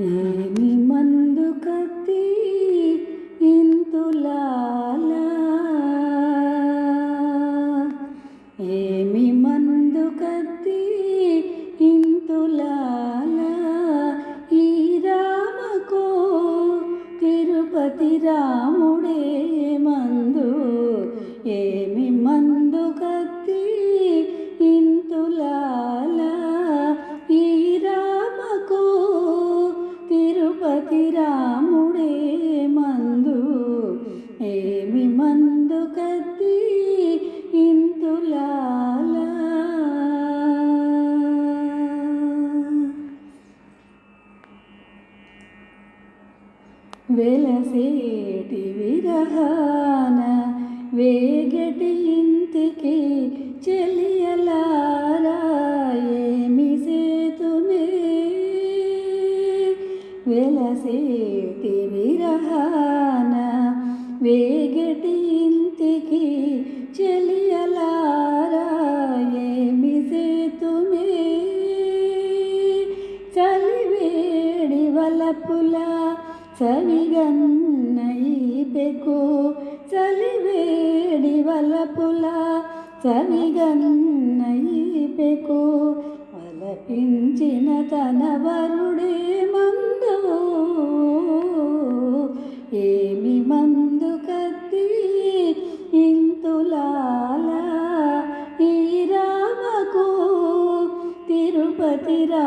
ఏమి మందు కత్తి ఇంతులాల. ఏమి మందు కత్తి ఇంతులాల? ఈ రామకో తిరుపతి రామ వెలసేటి విరహాన వేగటి ఇంటికి చెలియలారా ఏమి సేతుమే? వెలసేటి విరహాన వేగటి ఇంటికి చెలియలారా ఏమి సేతుమే? చలివేడి వలపులా చవిగన్నయి పెకు చలివేడి వలపుల చవిగన్నయి వలపించిన తన వరుడే మందు. ఏమి మందు కత్తి ఇంతులాల ఈ రామకు తిరుపతి రా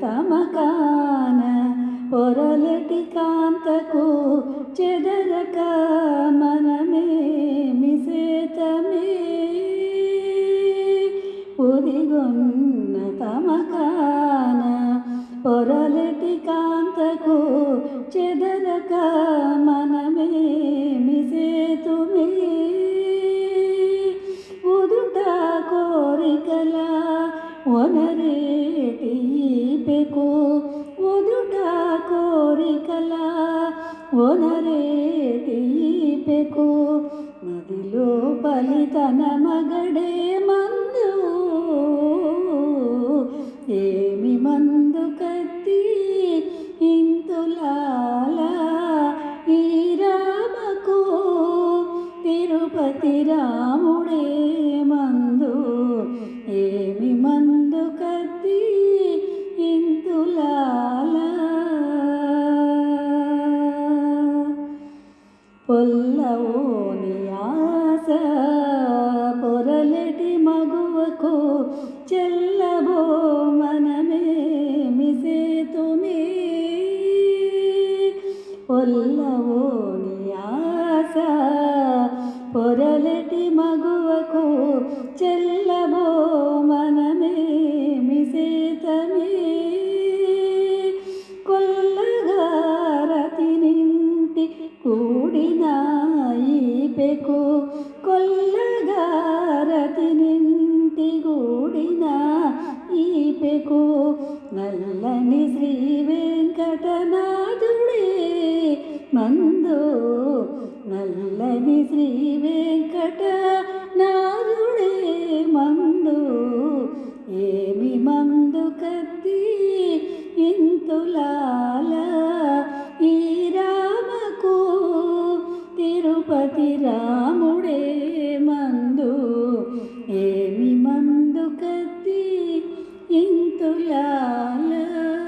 తమకాన పొరలటి కాంతకు చెదరక మనమేమి సేతమే పొదిగొన్న తమకాన పొరలటి కాంతకు చెదరక మనమేమి సేతుమే ఒనరేటి పెకు మదిలో పలితన మగడే మందు. ఏమి పోని ఆశ పొరలటి మగువకు చెల్లబో మనమేమి సేతుమే పొల్లవోని ఆశ పొరలటి మగువకు చెల్ల కెంపెకు కొల్లగారతి నింటి గూడిన ఈ పెకు నల్లని శ్రీ వెంకటనాథుడే మందు నల్లని శ్రీ వెంకటనాథుడే మందు ఏమి మందు కత్తి ఇంతులా Yeah, yeah.